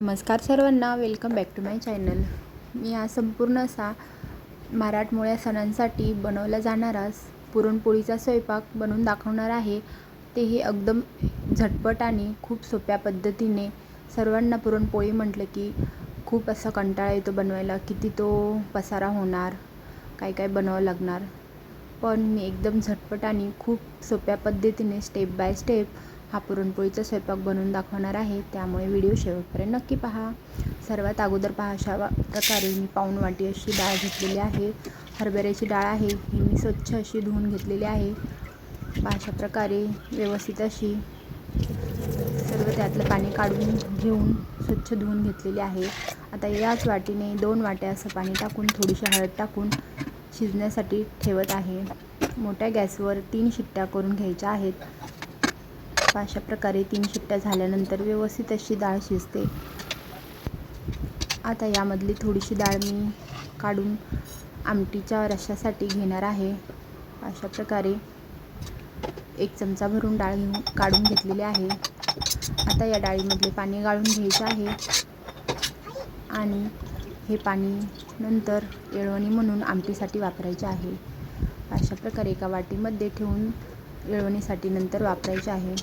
नमस्कार सर्वांना welcome back to my channel मी हा संपूर्ण असा मराठमोळ्या सणांसाठी बनवला जाणारा पुरणपोळीचा स्वयंपाक बनवून दाखवणार आहे. तेही एकदम झटपट आणि खूप सोप्या पद्धतीने. सर्वांना पुरणपोळी म्हटलं की खूप असा कंटाळा येतो बनवायला किती तो पसारा होणार काय काय बनवावं लागणार. पण मी एकदम झटपट आणि खूप सोप्या पद्धतीने स्टेप बाय स्टेप हा पुरणपोळीचा स्वयंपाक बनवून दाखवणार आहे. त्यामुळे व्हिडिओ शेवटपर्यंत नक्की पहा. सर्वात अगोदर पहा अशा प्रकारे मी पाऊण वाटी अशी डाळ घेतलेली आहे. हरभऱ्याची डाळ आहे. ही मी स्वच्छ अशी धुवून घेतलेली आहे. पहा अशा प्रकारे व्यवस्थित अशी सर्व त्यातलं पाणी काढून घेऊन स्वच्छ धुवून घेतलेली आहे. आता याच वाटीने दोन वाट्या असं पाणी टाकून थोडीशी हळद टाकून शिजण्यासाठी ठेवत आहे. मोठ्या गॅसवर तीन शिट्ट्या करून घ्यायच्या आहेत. अशा प्रकारे तीन शिट्ट्या झाल्यानंतर व्यवस्थित अशी डाळ शिजते. आता यामधली थोडीशी डाळ मी काढून आमटीच्या रशासाठी घेणार आहे. अशा प्रकारे एक चमचा भरून डाळ घेऊन काढून घेतलेली आहे. आता या डाळीमधले पाणी गाळून घ्यायचे आहे. आणि हे पाणी नंतर येळवणी म्हणून आमटीसाठी वापरायचे आहे. अशा प्रकारे एका वाटीमध्ये ठेवून येळवणीसाठी नंतर वापरायचे आहे.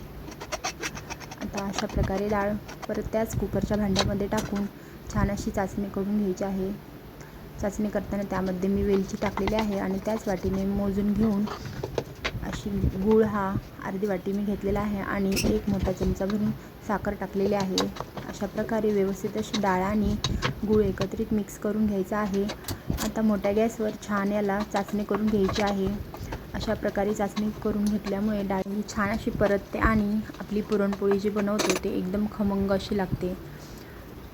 आता अशा प्रकारे डाळ परत त्याच कुकरच्या भांड्यामध्ये टाकून छान अशी चाचणी करून घ्यायची आहे. चाचणी करताना त्यामध्ये मी वेलची टाकलेली आहे आणि त्याच वाटीने मोजून घेऊन अशी गूळ हा अर्धी वाटी मी घेतलेला आहे आणि एक मोठा चमचा भरून साखर टाकलेली आहे. अशा प्रकारे व्यवस्थित अशी डाळ आणि गूळ एकत्रित मिक्स करून घ्यायचा आहे. आता मोठ्या गॅसवर छान याला चाचणी करून घ्यायची आहे. अशा प्रकारे चाचणी करून घेतल्यामुळे डाळ ही छान अशी परतते आणि आपली पुरणपोळी जी बनवतो ते एकदम खमंग अशी लागते.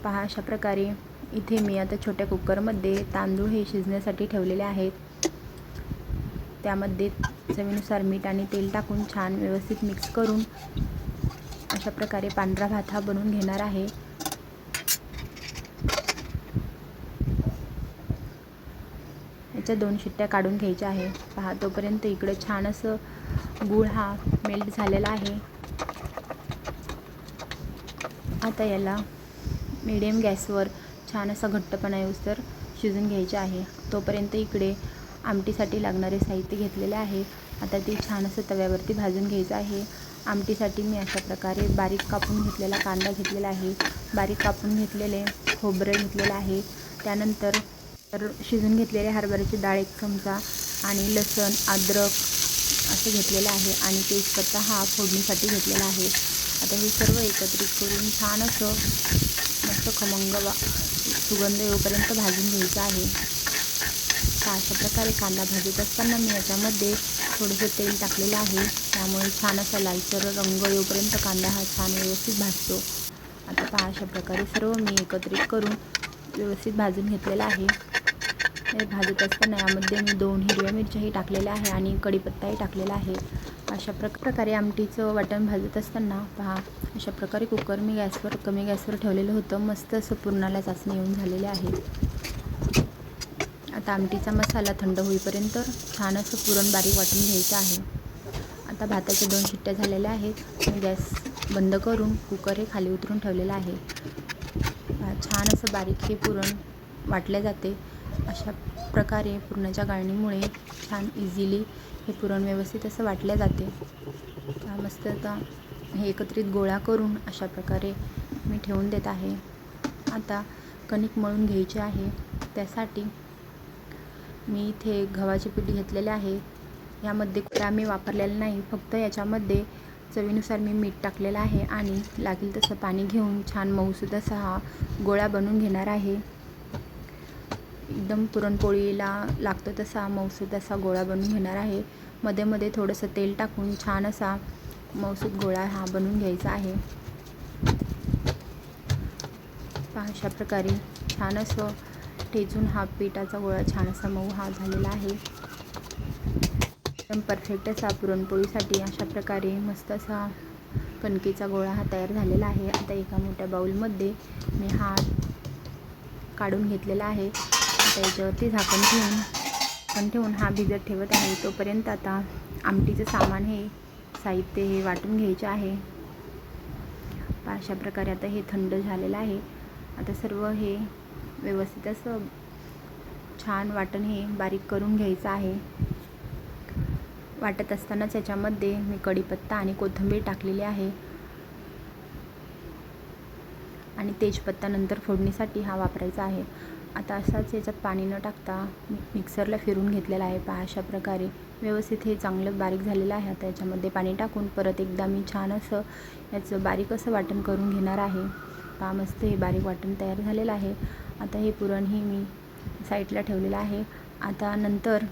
पहा अशा प्रकारे इथे मी आता छोट्या कुकरमध्ये तांदूळ हे शिजण्यासाठी ठेवलेले आहेत. त्यामध्ये चवीनुसार मीठ आणि तेल टाकून छान व्यवस्थित मिक्स करून अशा प्रकारे पांढरा भात हा बनवून घेणार आहे. याच्या दोन शिट्ट्या काढून घ्यायच्या आहे. पहा तोपर्यंत इकडे छान असं गूळ हा मेल्ट झालेला आहे. आता याला मिडियम गॅसवर छान असा घट्टपणा येऊस तर शिजून घ्यायचे आहे. तोपर्यंत इकडे आमटीसाठी लागणारे साहित्य घेतलेले आहे. आता ते छान असं तव्यावरती भाजून घ्यायचं आहे. आमटीसाठी मी अशा प्रकारे बारीक कापून घेतलेला कांदा घेतलेला आहे. बारीक कापून घेतलेले खोबरं घेतलेलं आहे. त्यानंतर तर शिजून घेतलेले हरभऱ्याची डाळ एक चमचा आणि लसण अद्रक असं घेतलेलं आहे आणि तेजपत्ता हा फोडणीसाठी घेतलेला आहे. आता हे सर्व एकत्रित करून छान असं मस्त खमंग वा सुगंध येऊपर्यंत भाजून घ्यायचं आहे. तर अशा प्रकारे कांदा भाजत असताना मी याच्यामध्ये थोडंसं तेल टाकलेलं आहे. त्यामुळे छान असा लालसर रंग येऊपर्यंत कांदा हा छान व्यवस्थित भाजतो. आता पहा अशा प्रकारे सर्व मी एकत्रित करून व्यवस्थित भाजून घेतलेलं आहे. भाजत असताना यामध्ये मी दोन हिरव्या मिरच्याही टाकलेल्या आहे आणि कढीपत्ताही टाकलेला आहे. अशा प्रक प्रकारे आमटीचं वाटण भाजत असताना पहा अशा प्रकारे कुकर मी गॅसवर कमी गॅसवर ठेवलेलं होतं. मस्त असं पुरणाला चाचणी येऊन झालेले आहे. आता आमटीचा मसाला थंड होईपर्यंत छान असं पुरण बारीक वाटून घ्यायचं आहे. आता भाताच्या दोन शिट्ट्या झालेल्या आहेत. गॅस बंद करून कुकर हे खाली उतरून ठेवलेलं आहे. छान असं बारीक हे पुरण वाटले जाते. अशा प्रकारे पुरणाच्या गाळणीमुळे छान इझिली हे पुरण व्यवस्थित असं वाटले जाते. मस्त आता हे एकत्रित गोळा करून अशा प्रकारे मी ठेवून देत आहे. आता कणिक मळून घ्यायची आहे. त्यासाठी मी इथे गव्हाचे पीठ घेतलेले आहे. यामध्ये कुठला मी वापरलेलं नाही फक्त याच्यामध्ये चवीनुसार मी मीठ टाकलेलं आहे आणि लागेल तसं पाणी घेऊन छान मऊसूद असा हा गोळा बनवून घेणार आहे. एकदम पुरणपोळीला लागतो तसा मौसूद असा गोळा बनवून घेणार आहे. मध्ये मध्ये थोडंसं तेल टाकून छान असा मौसूद गोळा हा बनवून घ्यायचा आहे. पहा अशा प्रकारे छान असं ठेचून हा पिठाचा गोळा छान असा मऊ हा झालेला आहे. एकदम परफेक्ट असा पुरणपोळीसाठी अशा प्रकारे मस्त असा कणकेचा गोळा हा तयार झालेला आहे. आता एका मोठ्या बाऊलमध्ये मी हा काढून घेतलेला आहे. आता याच्यावरती झाकण ठेवून. झाकण ठेवून हा भिजत ठेवत आहे. तोपर्यंत आता आमटीचं सामान हे साहित्य हे वाटून घ्यायचे आहे. अशा प्रकारे आता हे थंड झालेलं आहे. आता सर्व हे व्यवस्थित असं छान वाटण हे बारीक करून घ्यायचं आहे. वाटत असतानाच याच्यामध्ये मी कढीपत्ता आणि कोथिंबीर टाकलेली आहे. आणि तेजपत्ता नंतर फोडणीसाठी हा वापरायचा आहे. आता असाच याच्यात पाणी न टाकता मी मिक्सरला फिरून घेतलेला आहे पहा अशा प्रकारे. व्यवस्थित हे चांगलं बारीक झालेलं आहे. आता याच्यामध्ये पाणी टाकून परत एकदा मी छान असं याचं बारीक असं वाटण करून घेणार आहे. पहा मस्त हे बारीक वाटण तयार झालेलं आहे. आता हे पुरणही मी साईडला ठेवलेलं आहे. आता नंतर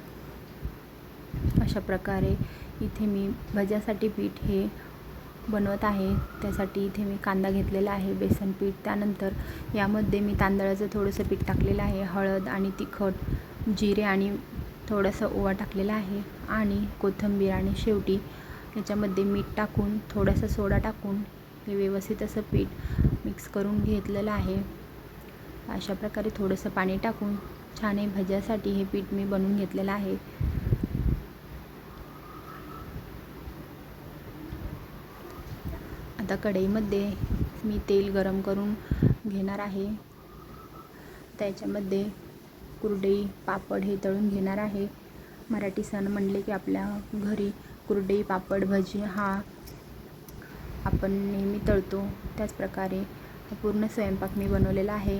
अशा प्रकारे इथे मी भज्यासाठी पीठ हे बनवत आहे. त्यासाठी इथे मी कांदा घेतलेला आहे बेसन पीठ. त्यानंतर यामध्ये मी तांदळाचं थोडंसं पीठ टाकलेलं आहे हळद आणि तिखट जिरे आणि थोडासा ओवा टाकलेला आहे आणि कोथिंबीर आणि शेवटी याच्यामध्ये मीठ टाकून थोडासा सोडा टाकून हे व्यवस्थित असं पीठ मिक्स करून घेतलेलं आहे. अशा प्रकारे थोडंसं पाणी टाकून छान हे भज्यासाठी हे पीठ मी बनवून घेतलेलं आहे. आता कढईमध्ये मी तेल गरम करून घेणार आहे. त्याच्यामध्ये कुरडई पापड हे तळून घेणार आहे. मराठी सण म्हणले की आपल्या घरी कुरडई पापड भजी हा आपण नेहमी तळतो. त्याचप्रकारे हा पूर्ण स्वयंपाक मी बनवलेला आहे.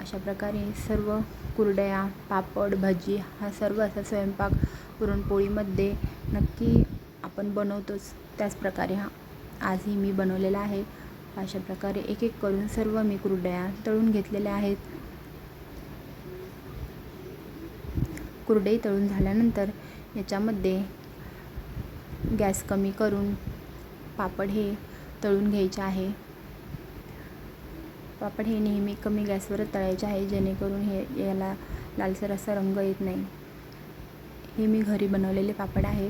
अशा प्रकारे सर्व कुरडया पापड भजी हा सर्व असा स्वयंपाक पुरणपोळीमध्ये नक्की आपण बनवतोच. त्याचप्रकारे हा आजही मी बनवलेला आहे. अशा प्रकारे एक एक करून सर्व मी कुरडया तळून घेतलेल्या आहेत. कुरडई तळून झाल्यानंतर याच्यामध्ये गॅस कमी करून पापड हे तळून घ्यायचे आहे. पापड हे नेहमी कमी गॅसवरच तळायचे आहे जेणेकरून हे याला लालसर असा रंग येत नाही. हे मी घरी बनवलेले पापड आहे.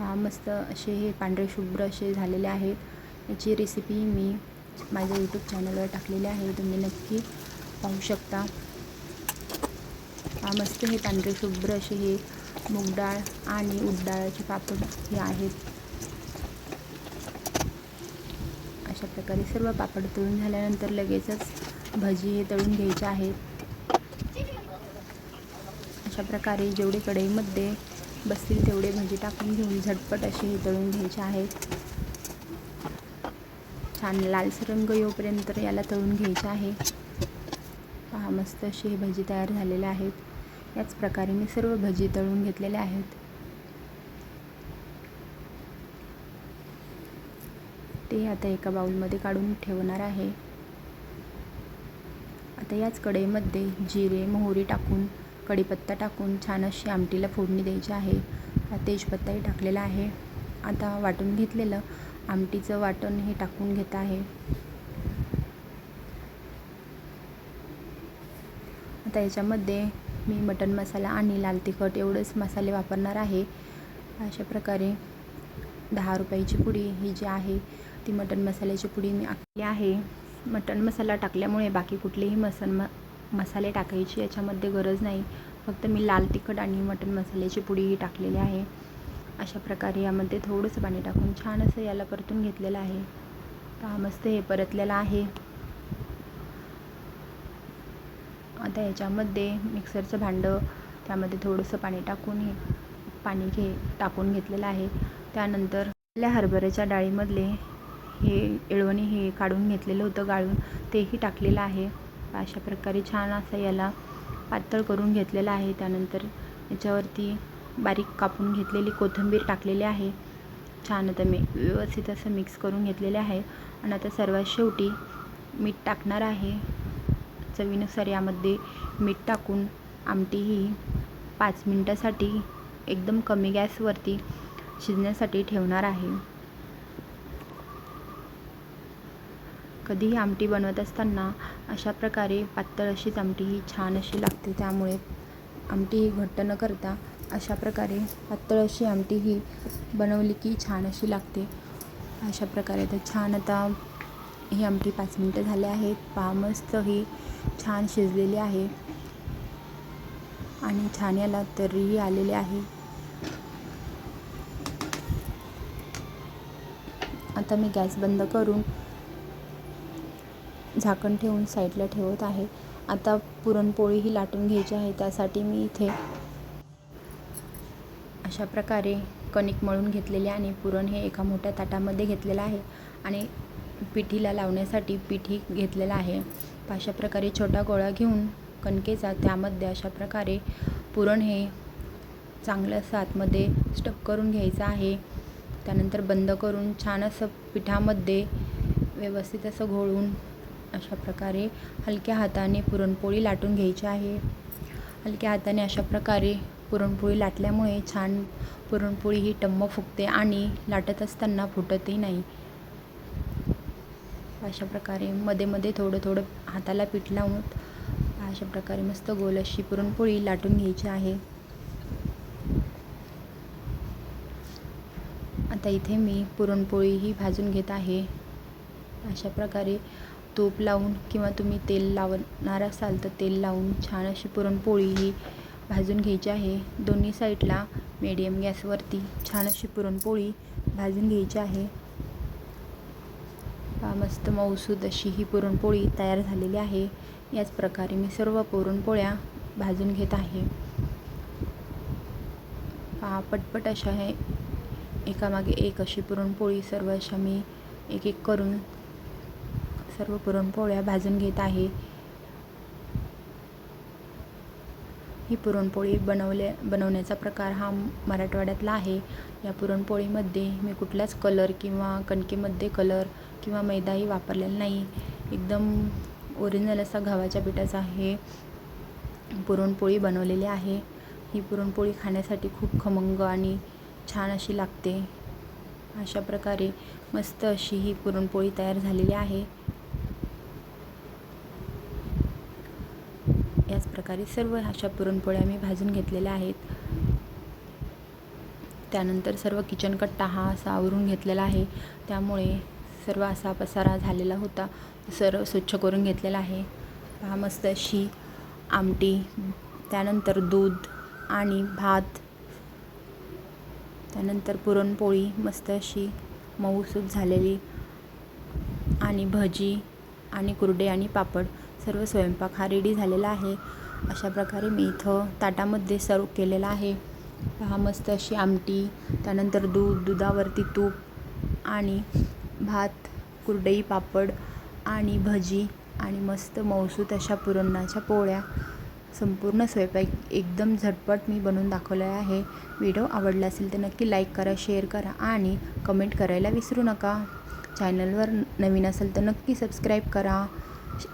मस्त असे हे पांढरे शुभ्र असे झालेले आहेत. याची रेसिपी मी माझ्या यूट्यूब चॅनलवर टाकलेली आहे. तुम्ही नक्की पाहू शकता. हा मस्त हे पांढरे शुभ्र असे हे मूग डाळ आणि उडडाळाचे पापड हे आहेत. अशा प्रकारे सर्व पापड तळून झाल्यानंतर लगेचच भजी हे तळून घ्यायचे आहेत. अशा प्रकारे जेवढे कढईमध्ये बसतील तेवढे भजी टाकून घेऊन झटपट असे हे तळून घ्यायचे आहेत छान लालसर रंग येऊपर्यंत याला तळून घ्यायचे आहे. पहा मस्त अशी हे भजी तयार झालेले आहेत. याच प्रकारे मी सर्व भजी तळून घेतलेल्या आहेत. ते आता एका बाऊलमध्ये काढून ठेवणार आहे. आता याच कढईमध्ये जिरे मोहरी टाकून कढीपत्ता टाकून छान अशी आमटीला फोडणी द्यायची आहे. तेजपत्ताही टाकलेला आहे. आता वाटून घेतलेलं आमटीचं वाटण हे टाकून घेत आहे. आता याच्यामध्ये मी मटन मसाला आणि लाल तिखट एवढंच मसाले वापरणार आहे. अशा प्रकारे दहा रुपयाची पुडी ही जी आहे ती मटन मसाल्याची पुडी मी आखली आहे. मटन मसाला टाकल्यामुळे बाकी कुठलेही मसन म मसाले टाकायची याच्यामध्ये गरज नाही. फक्त मी लाल तिखट आणि मटण मसाल्याची पुडीही टाकलेली आहे. अशा प्रकारे यामध्ये थोडंसं पाणी टाकून छान असं याला परतून घेतलेलं आहे. पहा मस्त हे परतलेलं आहे. आता याच्यामध्ये मिक्सरचं भांडं त्यामध्ये थोडंसं पाणी टाकून हे पाणी घे टाकून घेतलेलं आहे. त्यानंतर आपल्या हरभऱ्याच्या डाळीमधले हे एळवणी हे काढून घेतलेलं होतं गाळून. तेही टाकलेलं आहे. अशा प्रकारे छान असं याला पातळ करून घेतलेलं आहे. त्यानंतर याच्यावरती बारीक कापून घेतलेली कोथिंबीर टाकलेली आहे. छान आता मी व्यवस्थित असं मिक्स करून घेतलेले आहे. आणि आता सर्वात शेवटी मीठ टाकणार आहे. चवीनुसार यामध्ये मीठ टाकून आमटी ही पाच मिनटासाठी एकदम कमी गॅसवरती शिजण्यासाठी ठेवणार आहे. कधीही आमटी बनवत असताना अशा प्रकारे पातळ अशीच आमटी ही छान अशी लागते. त्यामुळे आमटी ही घट्ट न करता अशा प्रकारे पातळ अशी आमटी ही बनवली की छान अशी लागते. अशा प्रकारे तर छान आता ही आमटी पाच मिनटं झाले आहेत. पहा मस्त ही छान शिजलेली आहे. आणि छान याला तरीही आलेले आहे. आता मी गॅस बंद करून झाकण ठेवून साईडला ठेवत आहे. आता पुरणपोळी ही लाटून घ्यायची आहे त्यासाठी मी इथे अशा प्रकारे कणिक मळून घेतलेले आणि पुरण हे एका मोठ्या ताटामध्ये घेतलेलं आहे आणि पिठीला लावण्यासाठी पिठी घेतलेलं आहे. अशा प्रकारे छोटा गोळा घेऊन कणकेचा त्यामध्ये अशा प्रकारे पुरण हे चांगलं सातमध्ये स्टप करून घ्यायचं आहे. त्यानंतर बंद करून छान असं पिठामध्ये व्यवस्थित असं घोळून अशा प्रकारे हलक्या हाताने पुरणपोळी लाटून घ्यायची आहे. हलक्या हाताने अशा प्रकारे पुरणपोळी लाटल्यामुळे छान पुरणपोळी ही टम्म फुगते आणि लाटत असताना फुटतही नाही. अशा प्रकारे मध्ये मध्ये थोडं थोडं हाताला पीठ लावून अशा प्रकारे मस्त गोल अशी पुरणपोळी लाटून घ्यायची आहे. आता इथे मी पुरणपोळी ही भाजून घेत आहे. अशा प्रकारे तूप लावून किंवा तुम्ही तेल लावणार असाल तर तेल लावून छान अशी पुरणपोळी ही भाजून घ्यायची आहे. दोन्ही साईडला मीडियम गॅसवरती छान अशी पुरणपोळी भाजून घ्यायची आहे. मस्त मऊसूद अशी ही पुरणपोळी तयार झालेली आहे. याच प्रकारे मी सर्व पुरणपोळ्या भाजून घेत आहे. पहा पटपट अशा हे एकामागे एक अशी पुरणपोळी सर्व अशा मी एक एक करून सर्व पुरणपोळ्या भाजून घेत आहे. ही पुरणपोळी बनवल्या बनवण्याचा प्रकार हा मराठवाड्यातला आहे. या पुरणपोळीमध्ये मी कुठलाच कलर किंवा कणकेमध्ये कलर किंवा मैदाही वापरलेला नाही. एकदम ओरिजिनल असा गव्हाच्या पिठाचा हे पुरणपोळी बनवलेली आहे. ही पुरणपोळी खाण्यासाठी खूप खमंग आणि छान अशी लागते. अशा प्रकारे मस्त अशी ही पुरणपोळी तयार झालेली आहे याच प्रकारे सर्व अशा पुरणपोळ्या मी भाजून घेतलेल्या आहेत. त्यानंतर सर्व किचन कट्टा हा असा आवरून घेतलेला आहे. त्यामुळे सर्व असा पसारा झालेला होता. सर्व स्वच्छ करून घेतलेला आहे. पहा मस्त अशी आमटी त्यानंतर दूध आणि भात. त्यानंतर पुरणपोळी मस्त अशी मऊसूप झालेली आणि भजी आणि कुरडे आणि पापड. सर्व स्वयंपाक हा रेडी झालेला आहे. अशा प्रकारे मी इथं ताटामध्ये सर्व केलेला आहे. पहा मस्त अशी आमटी त्यानंतर दूध दुधावरती तूप आणि भात कुरडई पापड आणि भजी आणि मस्त मौसूत अशा पुरणाच्या पोळ्या. संपूर्ण स्वयंपाक एकदम झटपट मी बनवून दाखवलेला आहे. व्हिडिओ आवडला असेल तर नक्की लाईक करा शेअर करा आणि कमेंट करायला विसरू नका. चॅनलवर नवीन असेल तर नक्की सबस्क्राईब करा.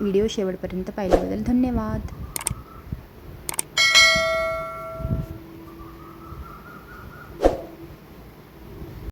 व्हिडिओ शेवटपर्यंत पाहिल्याबद्दल धन्यवाद.